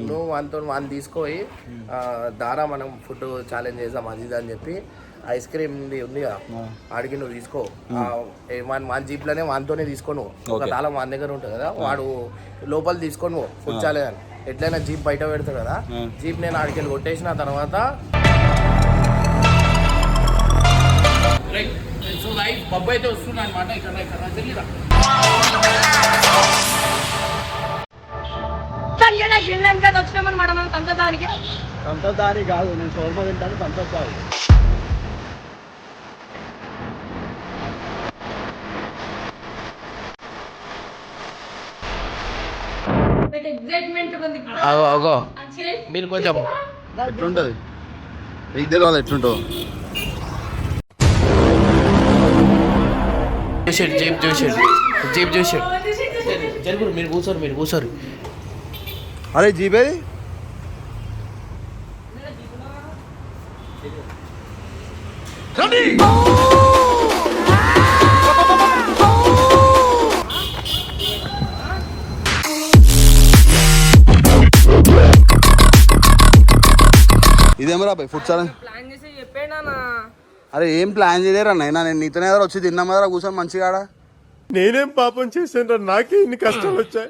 నువ్వు వానితో వాని తీసుకొని దారా మనం ఫుడ్ ఛాలెంజ్ చేద్దాం అది ఇది అని చెప్పి ఐస్ క్రీమ్ ఉంది కదా? ఆడికి నువ్వు తీసుకో. ఆ, ఏ వాని వాని జీప్లోనే వానితోనే తీసుకోను ఒక తాళం వాని దగ్గర ఉంటుంది కదా వాడు లోపల తీసుకొని ఫుడ్ ఛాలెంజ్ అని. ఎట్లయినా జీప్ బయట పెడతాడు కదా జీప్ నేను ఆడికి వెళ్ళి కొట్టేసిన తర్వాత సో లైఫ్ బొబ్బు అయితే వస్తున్నా అనమాట ఇక్కడ ఇక్కడ తెలియదా శ్రీలంక వచ్చినామన్నమాట మనం పంచదానికి? అంత దాని కాదు నేను షోర్మా తింటాను కాదు ఎగ్జైట్మెంట్ ఉంది అగో మీరు కొంచెం ఎట్లుంటది? నీకు ఎట్లుంటుందో చూసాడు జీప్ చూసాడు జీప్ చూసాడు జరుగురు మీరు కూర్చోరు మీరు కూర్చోరు. అరే జీపేది ఇదేమరా బాయ్ ఫుడ్ ఛాలెంజ్ ప్లాన్ చేసి చెప్పేనా అరే ఏం ప్లాన్ చేయలేరా నైనా నేను నీతోనే ఎదురు వచ్చి తిన్నాం కదా కూర్చొని మంచిగా నేనేం పాపం చేశాను నాకే ఇన్ని కష్టాలు వచ్చాయి.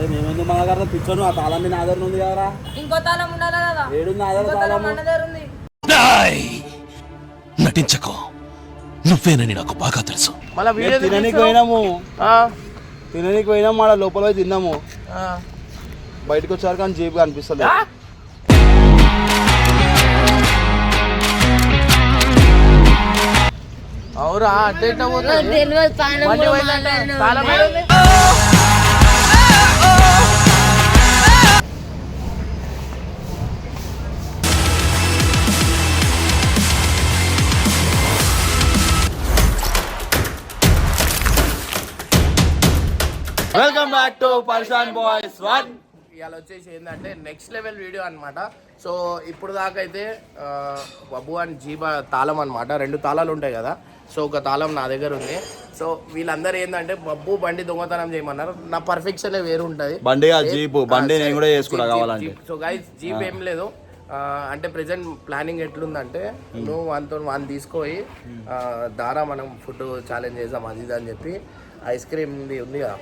అరే మేమెందుకు మన దగ్గర పిచ్చోను ఆ తాళం నా దగ్గర ఉంది కదరా. ఇంకో తాళం ఉండాలి కదా? ఏడుంది ఇంకో తాళం మన దగ్గర ఉంది. నటించకు. నువ్వేనని నాకు బాగా తెలుసు. మళ్ళీ వీడియో తిననీకి పోయినాము? తిననీకి పోయినాము మన లోపల పోయి తిన్నాము. బయటకు వచ్చారు కానీ జీప్ కనిపిస్తలేదు. అవురా అట్లా ఎట్లా back to Parshan boys one. ఇవాళ వచ్చేసి ఏంటంటే నెక్స్ట్ లెవెల్ వీడియో అన్నమాట. సో ఇప్పుడు దాకా అయితే ఆ, బబ్బు అండ్ జీబా తాళం అన్నమాట. రెండు తాళాలు ఉంటాయి కదా. సో ఒక తాళం నా దగ్గర ఉంది. సో వీళ్ళందరూ ఏంటంటే బబ్బు బండి దొంగతనం చేయమన్నారు. నా పర్ఫెక్షన్ వేరు ఉంటుంది బండి జీపు. బండి నేను కూడా చేసుకుంటా కావాలంటే. సో గైస్ జీప్ ఏం లేదు. అంటే ప్రెసెంట్ ప్లానింగ్ ఎట్లుందంటే నువ్వు వానితో వాని తీసుకొని దారా మనం ఫుడ్ ఛాలెంజ్ చేద్దాం అది ఇది అని చెప్పి ఐస్ క్రీమ్ ఉంది కదా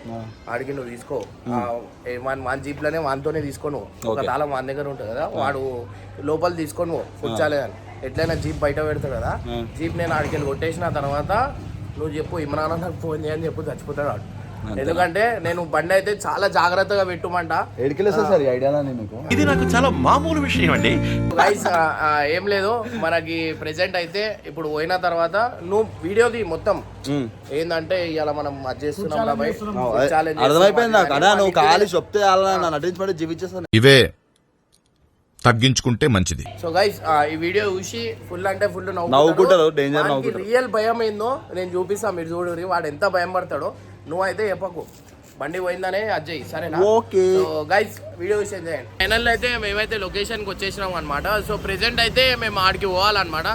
ఆడికి నువ్వు తీసుకో. వాని జీప్లోనే వానితోనే తీసుకోను. ఒక తాళం వాని దగ్గర ఉంటుంది కదా వాడు లోపల తీసుకొని ఛాలెంజ్ అని. ఎట్లయినా జీప్ బయట పెడతాడు కదా జీప్ నేను ఆడికి వెళ్ళి కొట్టేసిన తర్వాత నువ్వు చెప్పు ఇమ్రాన్ నాకు ఫోన్ చేయని చెప్పు చచ్చిపోతాడు వాడు. ఎందుకంటే నేను బండి అయితే చాలా జాగ్రత్తగా పెట్టుమంట. ఎడికెళ్ళేస్తా సార్ ఐడియా మీకు? ఇది నాకు చాలా మామూలు విషయం అండి. గైస్ ఏం లేదు. మనకి ప్రెసెంట్ అయితే ఇప్పుడు పోయిన తర్వాత నువ్వు వీడియోది మొత్తం. ఏంటంటే ఇవాళ మనం అది చేస్తున్నాం అర్థమైపోయింది నాకు. చేస్తున్నాం. అదే నువ్వు ఖాళీ చెప్తే నటించబడి జీవించేస్తాను. ఇవే తగ్గించుకుంటే మంచిది. సో గైస్ ఈ వీడియో చూసి ఫుల్ అంటే ఫుల్ నవ్వుకుంటారు. రియల్ భయం ఏందో నేను చూపిస్తా మీరు చూడు వాడు ఎంత భయం పడతాడో. నువ్వైతే చెప్పకు. బండి పోయిందనే అజ్జయ్ సరేనా? ఓకే. గైస్ వీడియో చేయండి. ఫైనల్ అయితే మేమైతే లొకేషన్కి వచ్చేసినాం అనమాట సో ప్రెసెంట్ అయితే మేము ఆడికి పోవాలన్నమాట.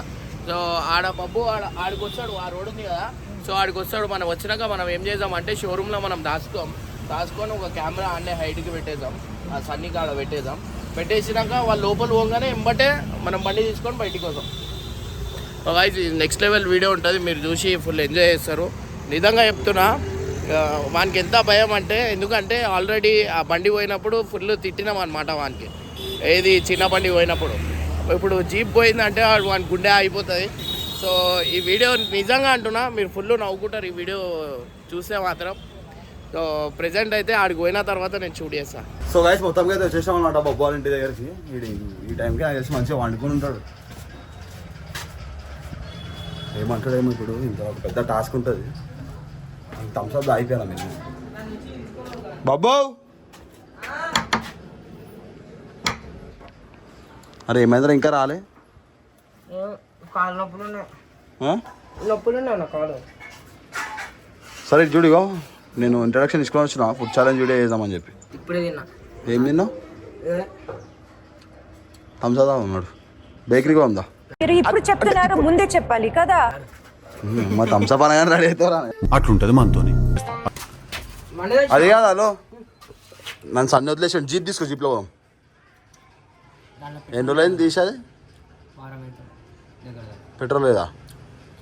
సో ఆడ పబ్బు ఆడ ఆడికి వస్తాడు. ఆ రోడ్ ఉంది కదా. సో ఆడికి వస్తాడు. మనం వచ్చినాక మనం ఏం చేద్దాం అంటే షోరూంలో మనం దాచుకోం. దాచుకొని ఒక కెమెరా అన్నే హైట్కి పెట్టేద్దాం. ఆ సన్నీ కాడ పెట్టేద్దాం. పెట్టేసినాక వాళ్ళ లోపల పోగానే ఎంబటే మనం బండి తీసుకొని బయటికి వస్తాం. గాయస్ నెక్స్ట్ లెవెల్ వీడియో ఉంటుంది. మీరు చూసి ఫుల్ ఎంజాయ్ చేస్తారు. నిజంగా చెప్తున్నా వానికి ఎంత భయం అంటే ఎందుకంటే ఆల్రెడీ ఆ బండి పోయినప్పుడు ఫుల్ తిట్టినాం అనమాట వానికి. ఏది చిన్న బండి పోయినప్పుడు. ఇప్పుడు జీప్ పోయిందంటే వాడు వాని గుండె అయిపోతుంది సో ఈ వీడియో నిజంగా అంటున్నా మీరు ఫుల్ నవ్వుకుంటారు ఈ వీడియో చూస్తే మాత్రం. సో ప్రెసెంట్ అయితే ఆడికి పోయిన తర్వాత నేను షూట్ చేస్తాను సో గైస్ మొత్తం అయితే వచ్చేసాం అనమాట బొబ్బు ఇంటి దగ్గరికి. ఈ టైంకి నాకు తెలిసి మంచిగా వండుకుని ఉంటాడు. ఏమంటాడేమో ఇప్పుడు ఇంత పెద్ద టాస్క్ ఉంటుంది. థమ్స్అప్ అయిపోయాను నేను బాబు అరే ఏమైందిరా ఇంకా రాలే కాళ్ళు నొప్పులు? నొప్పులు సరే ఇటు చూడు ఇగో నేను ఇంట్రడక్షన్ తీసుకొని వచ్చిన ఫుడ్ ఛాలెంజ్ వీడియో చేద్దామని చెప్పి ఇప్పుడే తిన్నా ఏం తిన్నావు థమ్స్అప్ ఉన్నాడు బేకరీగా ఉందా మీరు ఇప్పుడు చెప్తున్నారు ముందే చెప్పాలి కదా. మా అనగానే రెడీ అవుతారా అట్లుంటది మనతోని. అది కాదు హలో. నన్ను సన్ని వదిలేసాడు. జీప్ తీసుకో జీప్లో పోదాం. ఎన్ని రోజులైంది తీసేది? పెట్రోల్ లేదా?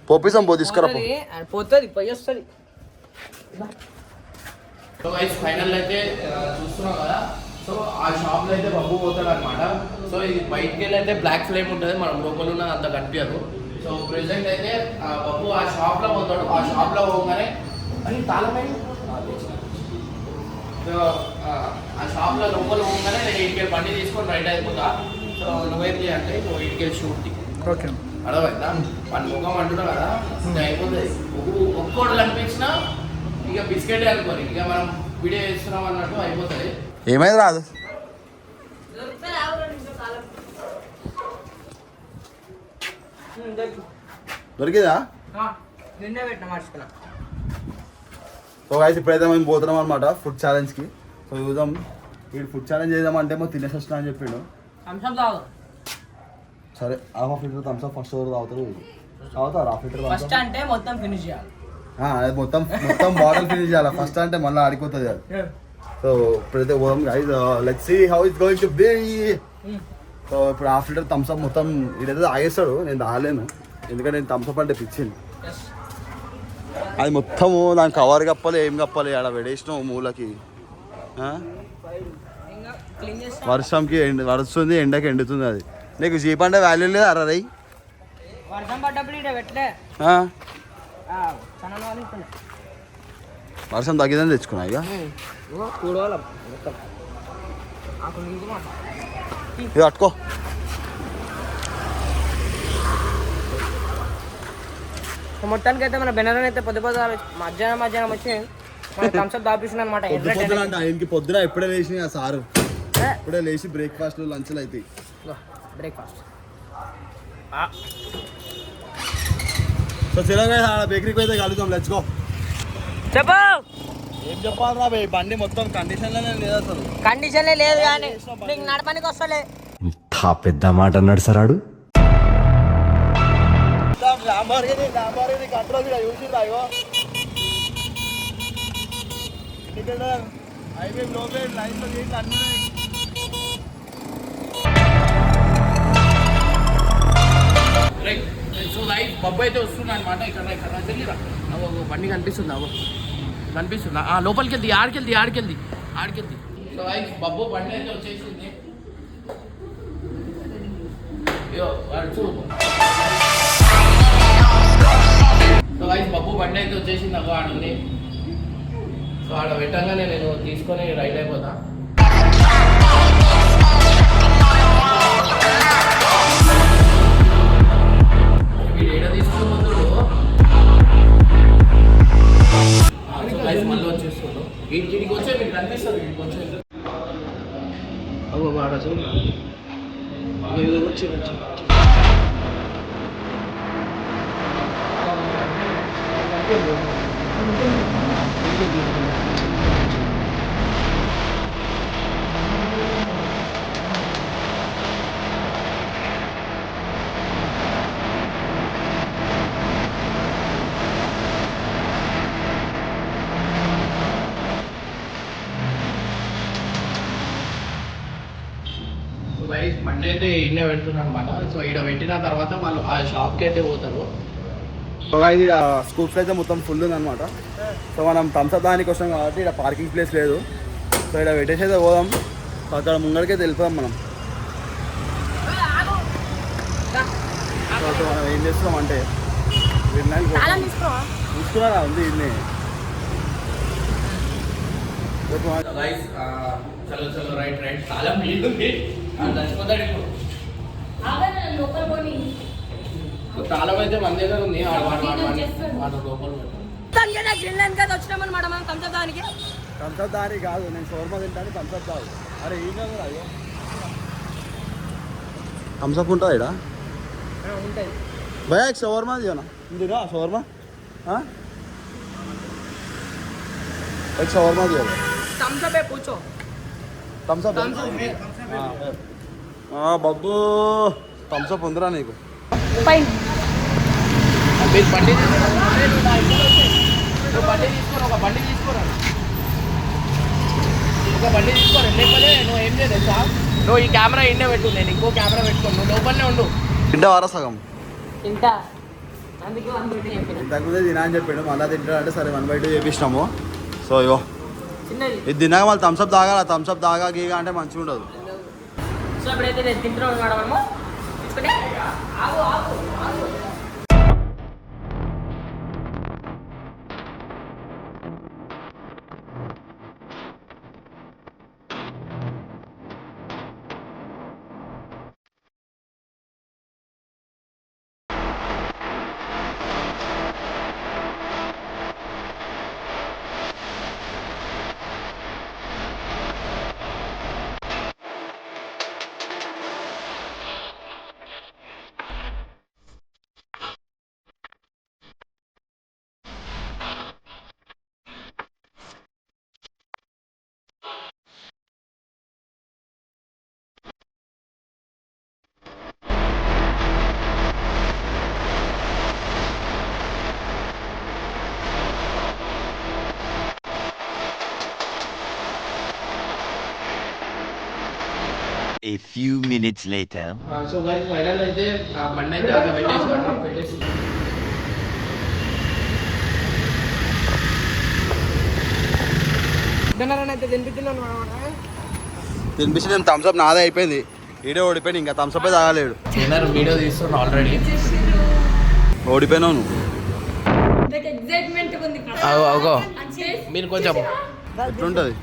పోపిస్తాం పో తీసుకురా పో. పోతుంది పోయి వస్తుంది సో గైస్ ఫైనల్ అయితే ఆ, చూస్తున్నాం కదా. సో ఆ షాప్లో అయితే బబ్బు పోతాడు అనమాట సో ఇది బయటికి వెళ్ళి అయితే బ్లాక్ ఫ్లేమ్ ఉంటుంది. మనం లోపల ఉన్నది అంత కనిపించదు. సో ప్రెసెంట్ అయితే ఆ బబ్బు ఆ షాప్లో పోతాడు. ఆ షాప్లో పోగానే అని తాళమై? సో ఆ, ఆ షాప్లో లోపల పోగానే నేను ఇంటికి బండి తీసుకొని రైట్ అయిపోతా. సో నువ్వేం చేయాలంటే నువ్వు ఇంటికి షూట్ ఓకే. అర్థమైందా? మన ముఖం అంటున్నావు కదా ఇంకా అయిపోతుంది. ఒక్కొక్క ఒక్కోడు కనిపించినా ఇక బిస్కెట్ అనుకోని ఇక మనం వీడియో చేస్తున్నాం అన్నట్టు అయిపోతుంది. ఏమైంది రాదు దొరికిందా. సో గాయస్ ఇప్పుడైతే మేము పోతున్నాం అనమాట ఫుడ్ ఛాలెంజ్కి సో చూద్దాం. వీడు ఫుడ్ ఛాలెంజ్ చేద్దామంటే ఏమో తినేసి వచ్చినా అని చెప్పిండు. సరే half half litre Thums Up first over తాగుతారు తాగుతారు హాఫ్ లీటర్ ఫస్ట్ అంటే మొత్తం ఫినిష్ చేయాలి. అది మొత్తం మొత్తం బాటిల్ ఫినిష్ చేయాలి. ఫస్ట్ అంటే మళ్ళీ ఆడిపోతుంది అది. సో ఇప్పుడైతే పోదాం guys let's see how is going to be so ఇప్పుడు హాఫ్ లీటర్ థమ్స్ అప్ మొత్తం ఇదైతే తాగేస్తాడు నేను తాగలేను. ఎందుకంటే నేను థమ్స్ అప్ అంటే పిచ్చింది. అది మొత్తము దాని కవర్ కప్పాలి ఏం కప్పాలి ఆడ పెడేసినావు మూలకి. వర్షంకి ఎండ వరుస్తుంది ఎండకి ఎండుతుంది అది. నీకు జీప్ అంటే వాల్యూ లేదా అరా వర్షం తగ్గిదని తెచ్చుకున్నా ఇక. ఇది పట్టుకో మొత్తానికి అయితే మన బెనరన్ అయితే పొద్దు పొద్దు మధ్యాహ్నం మధ్యాహ్నం వచ్చి మన థమ్స్అప్ దాపిస్తుంది అనమాట ఆయనకి పొద్దున ఎప్పుడే లేచి ఆ సారు. ఇప్పుడే లేచి బ్రేక్ఫాస్ట్ లంచ్లు అవుతాయి బ్రేక్ఫాస్ట్ సో చిరంగా బేకరీకి అయితే కలుద్దాం. లెచ్చుకో చెప్పు! ఏం బండి మొత్తం కండిషన్లోనే లేదు అసలు. లేదు కానీ నీకు నడపనికి వస్తలే. ఇంత పెద్ద మాట అన్నాడు సరాడు లాంబార్గిని లాంబార్గిని కంట్రోల్ చూసి రాయో హైవే లోపే లైన్లో చేసి అన్నీ సో లైఫ్ బబ్బు అయితే వస్తున్నా అనమాట ఇక్కడ ఇక్కడ బండి కనిపిస్తుంది అవ్వ? కనిపిస్తుంది? ఆ లోపలికి వెళ్ది ఆడికెళ్ది ఆడికెళ్ది ఆడికెళ్ది. సో ఐ బబ్బు బండి అయితే వచ్చేసింది. సో ఐ బబ్బు బండి అయితే వచ్చేసింది అగో ఆడుంది. సో ఆడ పెట్టంగానే నేను తీసుకొని రైడ్ అయిపోతా. వీడు ఏడ తీసుకుని పోతాడో? ఆ, సో మళ్ళీ వచ్చేస్తుండు వీడి వచ్చే మీకు కనిపిస్తుంది వీటికి వచ్చే అవ్వ వాడ చూడు వచ్చి వచ్చి సో గైస్ మండే అయితే ఇన్నే పెడుతున్నాను అనమాట సో ఇక్కడ పెట్టిన తర్వాత వాళ్ళు ఆ షాప్కి అయితే పోతారు. సో ఇది స్కూల్స్ అయితే మొత్తం ఫుల్ ఉందన్నమాట. సో మనం థమ్స్అప్ దానికి వస్తాం కాబట్టి ఇక్కడ పార్కింగ్ ప్లేస్ లేదు. సో ఇక్కడ పెట్టేసి అయితే పోదాం. సో అక్కడ ముంగడికైతే వెళ్ళిపోదాం మనం. సో మనం ఏం చేస్తున్నాం అంటే తీసుకున్నారా ఉంది ఇది గైస్ చలో చలో రైట్ రైట్ చాలా మీట్ ఉంది చచ్చిపోతాడు ఇప్పుడు సో తాళం అయితే మన దగ్గర ఉంది ఆడ వాడు వాడు వాడు వాడు లోపల పెట్టు. గ్రీన్లాండ్ కదా వచ్చినామన్నమాట మనం థమ్స్అప్ దానికి థమ్స్అప్ దాని కాదు నేను షోర్మా తింటాను థమ్స్అప్ కాదు అరే ఏం కాదు అయ్యో థమ్స్అప్ ఉంటుందా ఇక్కడ ఉంటుంది భయ షవర్మా దియోనా ఉందిగా షవర్మా एक शवरमा दिया థమ్స్అప్ ఏ పూచో थम्स अप हाँ बब्बू బాబు థమ్స్అప్ ఉందిరా నీకు. మీరు బండి బండి తీసుకోరు ఒక బండి నువ్వు ఏం చేయలేదు సార్? నువ్వు ఈ కెమెరా ఇండే పెట్టు నేను ఇంకో కెమెరా పెట్టుకోను. నువ్వు లోపలనే ఉండు. తింటా వారా సగం? తింటా. ఇంతకుముందే తినా అని చెప్పాడు మళ్ళీ తింటాడంటే సరే వన్ బై టూ చేపిస్తాము సో ఇవో ఇది తినగా మళ్ళీ థమ్స్అప్ తాగా థమ్స్అప్ తాగా గీగా అంటే మంచిగా ఉండదు సో ఇప్పుడైతే నేను తింటున్నాం మేడం మనము తీసుకుంటే? ఆగు ఆగు ఆగు. A few minutes later. So guys final అయితే ఆ బండి అయితే అక్కడ పెట్టేసి పెట్టేసి తిన్నారని అయితే తినిపిస్తున్నాను అనమాట తినిపించి నేను థమ్స్అప్ నాదే అయిపోయింది. ఈడే ఓడిపోయింది ఇంకా థమ్స్అప్ తాగలేడు. వీడియో తీస్తున్నా ఆల్రెడీ ఓడిపోయినావు నువ్వు. మీరు కొంచెం ఎట్లుంటుంది?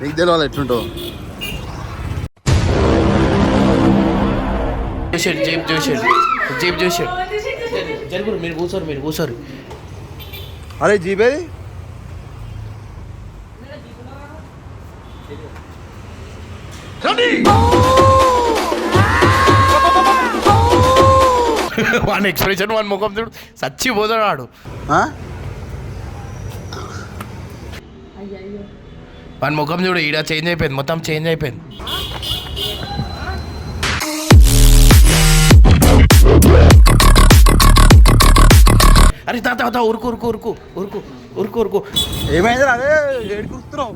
నీకు తెలియాలి ఎట్లుంటుందో. చూసాడు జీప్ చూసాడు జీప్ చూసాడు జరుగురు మీరు కూర్చోరు మీరు కూర్చోరు. అరే జీబేది వాని ఎక్స్ప్రెషన్ వాని ముఖం చూడు. చచ్చిపోతాడు వాడు ఆ? వాని ముఖం చూడు ఈడ చేంజ్ అయిపోయింది మొత్తం చేంజ్ అయిపోయింది. అరే తాత తాత ఉరుకు ఉరుకు ఉరుకు ఉరుకు ఉరుకు ఉరుకు. ఏమైంది అదే ఏడు కుడుతున్నావు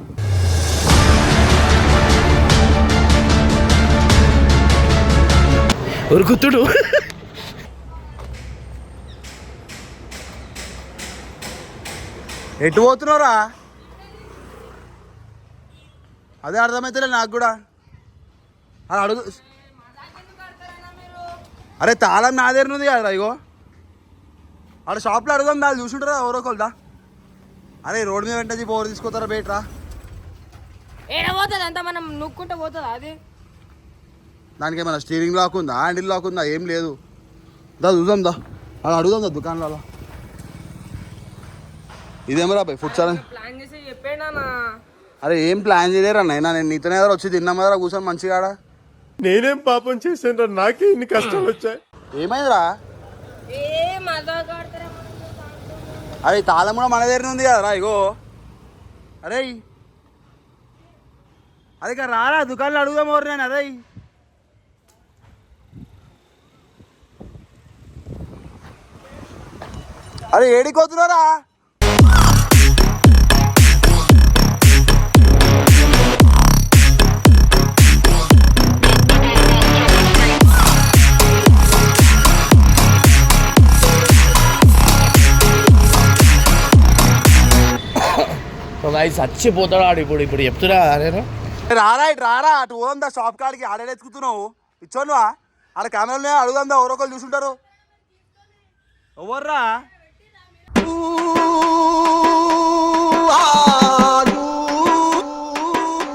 ఉరుకుతుడు. ఎటు పోతున్నావురా? అదే అర్థమైతే నాకు కూడా. అది అడుగు. అరే తాళం నా దగ్గర ఉంది కదా ఇగో. ఆడ షాప్లో అడుగుదాం దాన్ని చూసుంటారా? ఎవరో కొలదా అరే రోడ్ మీద వెంటనే పోరు తీసుకొస్తారా బయటరా ఏడ పోతుంది? అంతా మనం నూక్కుంటే పోతుంది అది? దానికి ఏమైనా స్టీరింగ్ లాక్ ఉందా? హ్యాండిల్ లాక్ ఉందా? ఏం లేదు. దా చూద్దాం దా. అలా అడుగుదాం దా దుకాణంలో ఇదేమో రా ఫుడ్ ఛాలెంజ్ ప్లాన్ చేసి చెప్పేనా అరే ఏం ప్లాన్ చేయలేరా నైనా నేను నీతోనే దగ్గర వచ్చి తిన్నాం కదా కూర్చొని మంచిగా నేనేం పాపం చేశాను నాకే ఇన్ని కష్టాలు వచ్చాయి. ఏమైందిరా? అరే తాళం కూడా మన దగ్గర ఉంది కదరా ఇగో. అరే. అదే కా రారా దుకాణంలో అడుగుదాం ఎవరు నేను అదే అరే ఏడికి వస్తున్నారా ఐదు చచ్చిపోతాడు ఆడు ఇప్పుడు? ఇప్పుడు చెప్తున్నా నేను. రారా ఇటు రారా. అటు పోదాం దా షాప్ కాడికి ఆడేసుకుతున్నావు ఇచ్చోనువా? ఆడ కెమెరాలు అడుగుదాం ఎవరో ఒకరు చూసుంటారు. ఎవర్రా?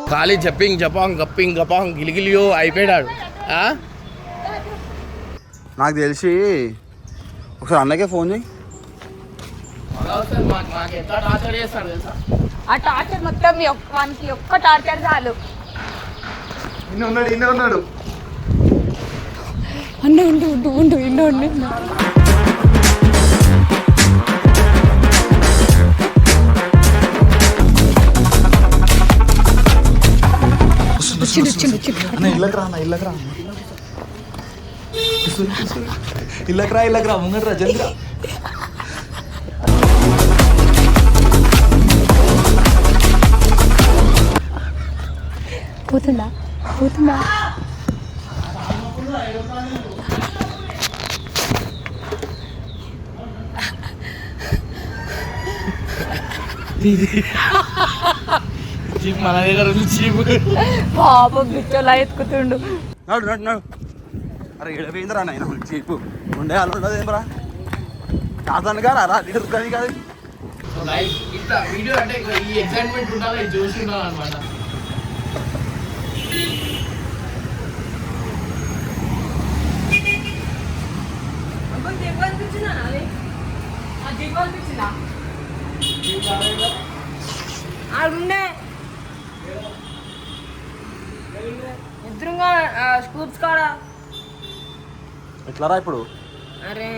ఖాళీ జప్పింగ్ జపాంగ్ గప్పింగ్ గపాంగ్ గిలిగిలియో అయిపోయాడు. ఆ? నాకు తెలిసి ఒకసారి అన్నకే ఫోన్ చేయి. ఆ టార్చర్ మొత్తం మీ ఒక్క- వానికి ఒక్క టార్చర్ చాలు. ఇన్న ఉన్నాడు ఇన్న ఉన్నాడు. ఉండు ఉండు ఉండు ఉండు. ఉండు ఉండు ఇళ్ళకి రా అన్న ఇళ్ళకి పోతుందా? పోతుందా? మన దగ్గర జీప్ పాపం బిచ్చోలా ఎత్తుకుతుండు. నడు నడు నడు. అరే ఎడపోయిందిరా నాయన చీపు. ఉండే వాళ్ళు ఉండదు ఏమరా కాదని కాదు. కానీ కాదు ఇట్లా వీడియో అంటే ఈ ఎక్సైట్మెంట్ ఉండాలి చూసి ఉండాలి అనమాట ఆడుండే. ఎదురుగా స్కూప్స్ కాడ. ఎట్లా రా ఇప్పుడు? అరే.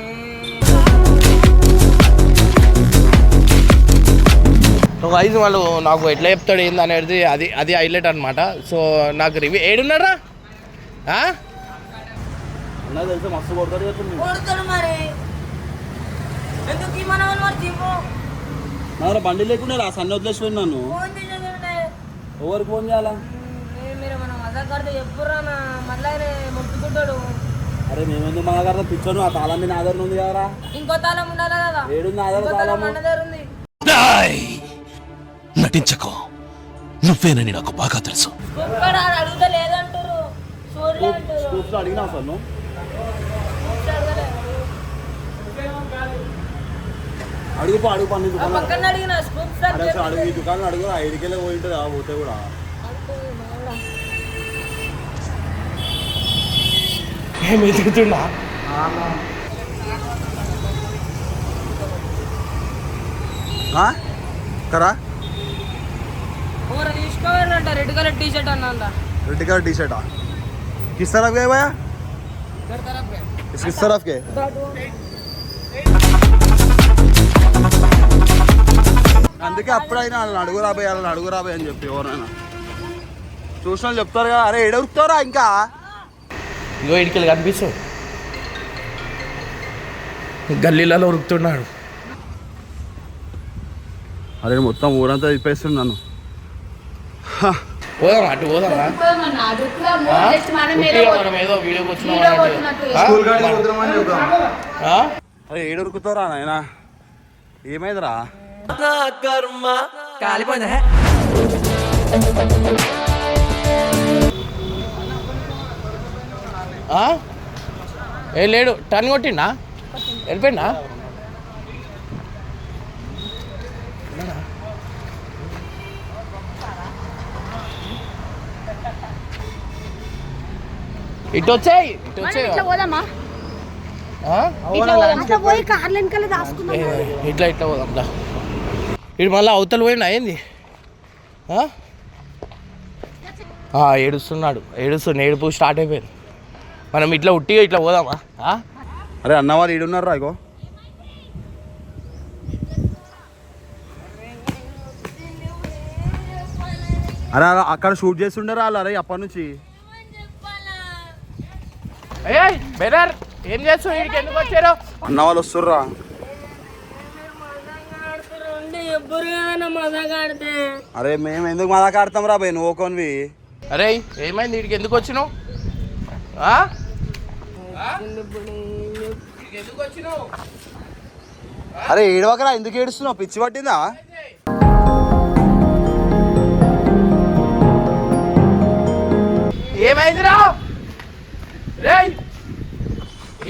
ఒక ఐదు వాళ్ళు నాకు ఎట్లా చెప్తాడు ఏంది అనేది అది అది హైలైట్ అనమాట సో నాకు రివ్యూ ఏడున్నారా ఆ? మన బండి లేకుండా రా సన్న వదిలేసి నన్ను. ఎవరికి ఫోన్ చేయాలా? మన అరే మేమెందుకు మా దగ్గర పిచ్చోను ఆ తాళం మీ నా దగ్గర ఉంది కదరా. ఇంకో తాళం ఉండాలి కదా. ఏడుంది నా దగ్గర ఇంకో తాళం? మన ఉంది. నటించకు. నువ్వేనని నాకు బాగా తెలుసు. అడుగు అడుగు పని అడుగు ఈ దుకాణం అడుగు ఐదుకెళ్ళి పోయి ఉంటుంది పోతే కూడా. ఏం ఎదుగుతున్నా? కరా ఓరా తీసుకోవాలంట రెడ్ కలర్ టీ షర్ట్ అన్నంత రెడ్ కలర్ టీ షర్టా किस तरफ गए भैया इस किस तरफ के అందుకే అప్పుడైనా వాళ్ళని అడుగు రాబోయే వాళ్ళని అడుగు రాబోయే అని చెప్పి ఎవరైనా చూసిన వాళ్ళు చెప్తారు కదా అరే ఎడవుతారా ఇంకా ఇగో ఇడికెళ్ళి కనిపిస్తావు గల్లీలలో ఉరుకుతున్నాడు అరే మొత్తం ఊరంతా తిప్పేస్తుంది నన్ను పోదాం అటు మనం ఏదో వీడియోకి వచ్చినాం నాయన? ఏమైందిరా? ఆ? ఏ లేడు. టర్న్ కొట్టిండా? వెళ్ళిపోయిందా ఇటు వచ్చాయి ఇటు వచ్చాయి. ఇట్లా పోదామా? ఆ? ఇట్లా పోదాం. ఇటు మళ్ళీ అవతల పోయినా ఏంది? ఆ? ఆ, ఏడుస్తున్నాడు. ఏడుస్తుంది ఏడుపు స్టార్ట్ అయిపోయింది. మనం ఇట్లా ఉట్టిగా ఇట్లా పోదామా? ఆ? అరే అన్న వాళ్ళు ఈడున్నారా ఇగో. అరే అలా అక్కడ షూట్ చేస్తుండరా వాళ్ళు అరే అప్పటి నుంచి. ఏయ్ బెదర్ ఏం చేస్తావు వీడికి ఎందుకు వచ్చారు? అన్న వాళ్ళు వస్తుర్రా. అరే మేము ఎందుకు మా దాకా ఆడతాం రా భయ్? నువ్వు కొనివి అరే ఏమైంది? వీడికి ఎందుకు వచ్చినావు? ఎందుకు వచ్చినావు? అరే ఏడవకరా ఎందుకు ఏడుస్తున్నావు? పిచ్చి పట్టిందా? ఏమైందిరా? రేయ్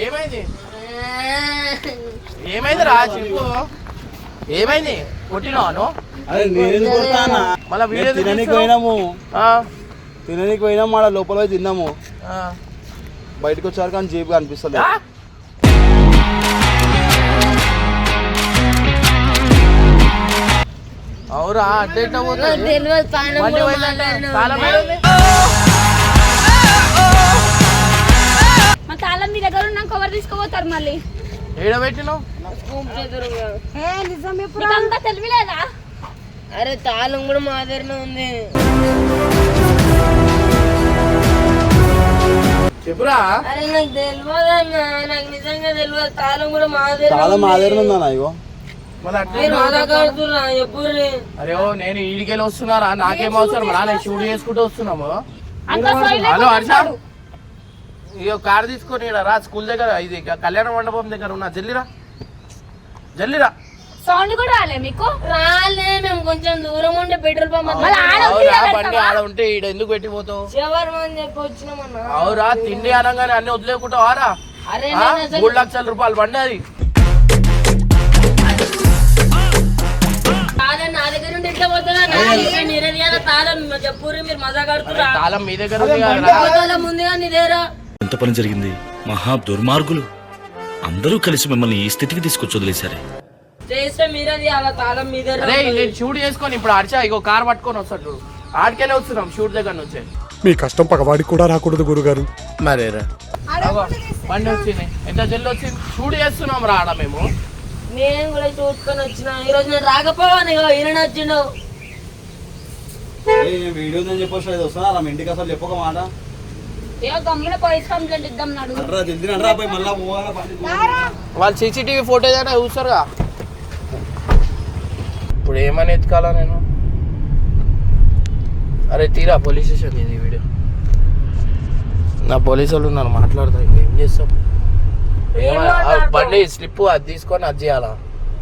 ఏమైంది? ఏమైందిరా చెప్పు. ఏమైంది? కొట్టినాను మళ్ళా వీడియో తీస్తున్నావు? పోయినాము. ఆ, తిననీకి పోయినాము ఆడ లోపల పోయి తిన్నాము. ఆ. బయటకు వచ్చారు కానీ జీప్ కనిపిస్తుంది ఆ? అవురా అట్లా ఇట్లా మా తాళం మీ దగ్గర ఉన్నాక ఎవరు తీసుకుపోతారు మళ్ళీ? ఏడ పెట్టినావు? మీకు అంతా తెలివిలేదా? అరే తాళం కూడా మా దగ్గరనే ఉంది. చెప్పురా. అరే నాకు తెలియదు అన్న? నాకు నిజంగా తెలియదు తాళం కూడా మా దగ్గర మా దగ్గర ఇగో. అరే ఓ నేను ఈడికెళ్ళి వస్తున్నారా? నాకేం అవసరం? రా నేను షూట్ చేసుకుంటూ వస్తున్నాము. హలో హర్ష. ఇక కార్ తీసుకొని రా స్కూల్ దగ్గర ఇది కళ్యాణ మండపం దగ్గర ఉన్నా జల్లిరా. జల్లిరా. సౌండ్ కూడా రాలే మీకు? రాలే మేము కొంచెం దూరం ఉండే పెట్రోల్ పంప్ బండి? ఆడ ఉంటే ఈడ ఎందుకు పెట్టిపోతావు? అని చెప్పి వచ్చినామన్నా అవురా తిండి అనగానే అన్ని వదిలేకుంటావు ఆరా అరే మూడు లక్షల రూపాయలు బండి అది. తాళం నా దగ్గర ఉంటే ఎట్లా పోతుందా తాళం చెప్పుర్రి మీరు మజాకాడుతురా తాళం మీ దగ్గర ఉంది కదరా. తాళం ముందుగా నీ దగ్గర? ఎంత పని జరిగింది? మహా దుర్మార్గులు. అందరూ కలిసి మిమ్మల్ని ఈ స్థితికి తీసుకొచ్చి వదిలేశారే. చేస్తే మీరది అలా తాళం మీ దగ్గర అరే ఉంటుంది. నేను షూట్ చేసుకొని ఇప్పుడు అరిచా ఇగో కార్ పట్టుకొని వస్తాడు చూడు. ఆడికెళ్ళి వస్తున్నాం షూట్ దగ్గర నుంచి. మీ కష్టం పగవాడికి కూడా రాకూడదు గురుగారు. మరే బండి వచ్చింది. ఎంత జల్లి వచ్చింది? షూట్ చేస్తున్నాం రా ఆడ మేము. నేను కూడా చూసుకొని వచ్చిన. ఈ రోజు నేను రాకపోవాను ఇగో ఈయన వచ్చిండు వీడియో నేను చెప్పొచ్చు ఇది వస్తున్నా మీ ఇంటికి అసలు చెప్పక మాట. వాళ్ళు సీసీటీవీ ఫోటేజ్ అయినా చూస్తారుగా. ఇప్పుడు ఏమని ఎత్తుకాలా నేను? అరే తీరా పోలీస్ స్టేషన్ ఇది వీడియో. నా పోలీసు వాళ్ళు ఉన్నారు మాట్లాడతా ఏం చేస్తాం బండి స్లిప్ అది తీసుకొని అది చేయాలా?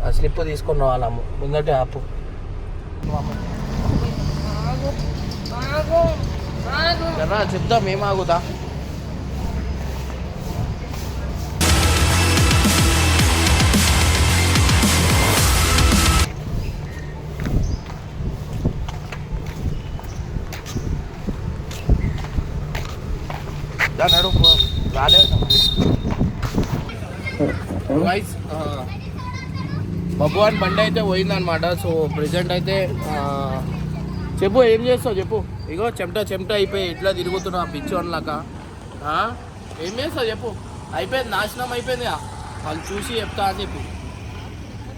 ఆ స్లిప్ తీసుకొని రావాలా? ముందటే ఆపు ఆగు, ఆగు. రా చెప్దాం ఏం ఆగుదా దా నడు పో. రాలేదు Guys, ఆ, బబ్బు అని బండి అయితే పోయిందనమాట సో ప్రెసెంట్ అయితే ఆ, చెప్పు ఏం చేస్తావు చెప్పు ఇగో చెమట చెమట అయిపోయి ఇట్లా తిరుగుతున్నా పిచ్చోన్ ఏం చేస్తావు చెప్పు. అయిపోయింది నాశనం అయిపోయింది వాళ్ళు చూసి చెప్తా అని చెప్పి.